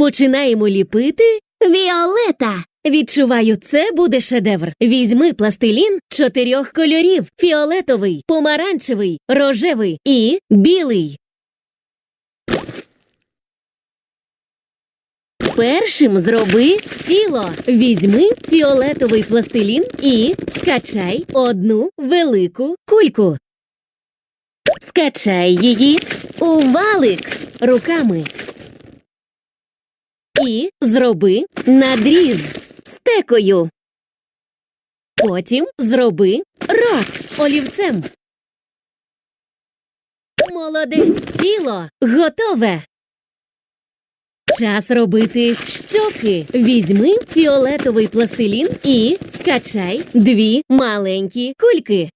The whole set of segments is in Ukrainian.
Починаємо ліпити. Віолета. Відчуваю, це буде шедевр. Візьми пластилін чотирьох кольорів: фіолетовий, помаранчевий, рожевий і білий. Першим зроби тіло. Візьми фіолетовий пластилін і скачай одну велику кульку. Скачай її у валик руками. І зроби надріз стекою. Потім зроби рот олівцем. Молодець, тіло готове. Час робити щоки. Візьми фіолетовий пластилін і скачай дві маленькі кульки.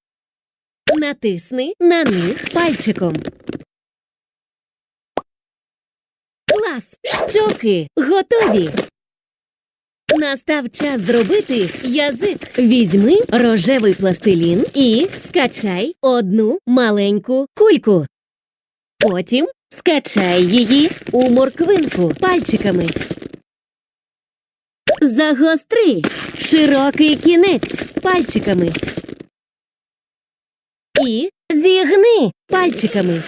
Натисни на них пальчиком. Клас! Щоки готові. Настав час зробити язик. Візьми рожевий пластилін і скачай одну маленьку кульку. Потім скачай її у морквинку пальчиками. Загостри широкий кінець пальчиками. І зігни пальчиками.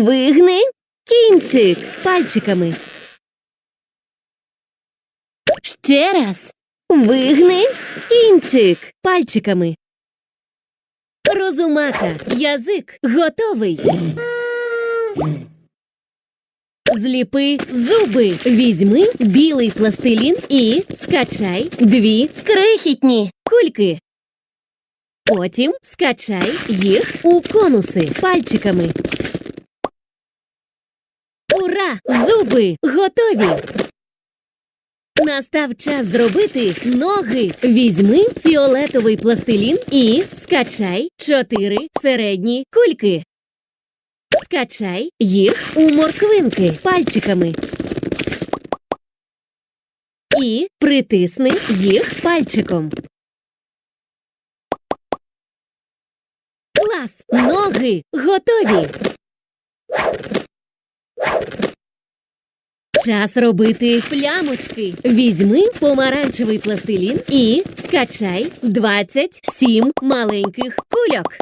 Вигни кінчик пальчиками. Ще раз. Вигни кінчик пальчиками. Розумака, язик готовий. Зліпи зуби. Візьми білий пластилін і скачай дві крихітні кульки. Потім скачай їх у конуси пальчиками. Ура! Зуби готові! Настав час зробити ноги. Візьми фіолетовий пластилін і скачай чотири середні кульки. Скачай їх у морквинки пальчиками. І притисни їх пальчиком. Клас! Ноги готові! Час робити плямочки. Візьми помаранчевий пластилін і скачай 27 маленьких кульок.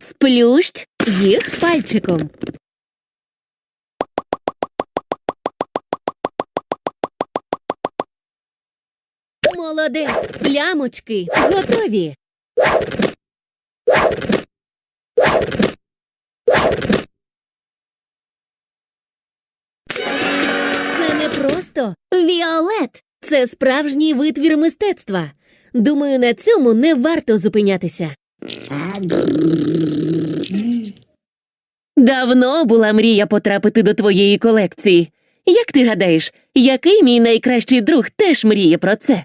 Сплющ їх пальчиком. Молодець! Плямочки готові. Просто Віолет. це справжній витвір мистецтва. Думаю, на цьому не варто зупинятися. Давно була мрія потрапити до твоєї колекції. Як ти гадаєш, який мій найкращий друг теж мріє про це?